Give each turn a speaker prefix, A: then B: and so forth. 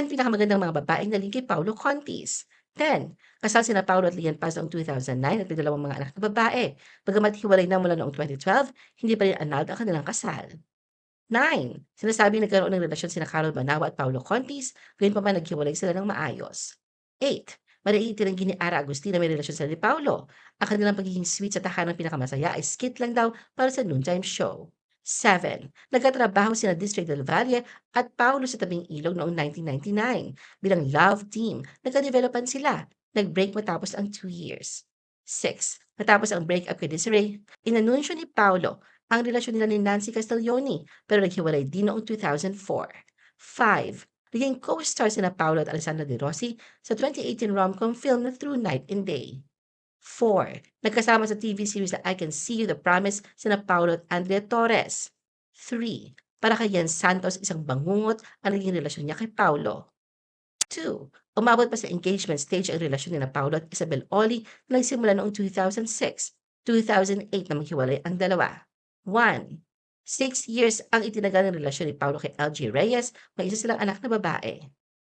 A: 10 pinakamagandang mga babaeng naging kay Paulo Contis. 10. Kasal sina Paulo at Lian Paz noong 2009 at may dalawang mga anak na babae. Bagamat hiwalay na mula noong 2012, hindi pa rin annulled ang kanilang kasal. 9. Sinasabing nagkaroon ng relasyon sina Carol Manawa at Paulo Contis, gayon pa man naghiwalay sila ng maayos. 8. Mariitiranggi ni Ara Agustina may relasyon sila ni Paulo. Ang kanilang pagiging sweet sa tahanang pinakamasaya ay skit lang daw para sa noontime show. 7. Nagkatrabaho sina District del Valle at Paulo sa tabing ilog noong 1999. Bilang love team, nagka-developan sila. Nag-break matapos ang 2 years. 6. Matapos ang breakup kay Desiree, inanunsyo ni Paulo ang relasyon nila ni Nancy Castiglione pero naghiwalay din noong 2004. 5. Naging co-star sina Paulo at Alessandra De Rossi sa 2018 rom-com film na Through Night and Day. 4. Nagkasama sa TV series na I Can See You The Promise sina Paulo at Andrea Torres. 3. Para kay Jan Santos, isang bangungot ang naging relasyon niya kay Paulo. 2. Umabot pa sa engagement stage ang relasyon ni na Paulo at Isabel Oli na nagsimula noong 2006. 2008 na maghiwalay ang dalawa. 1. Six years ang itinagal ng relasyon ni Paulo kay LG Reyes, may isa silang anak na babae.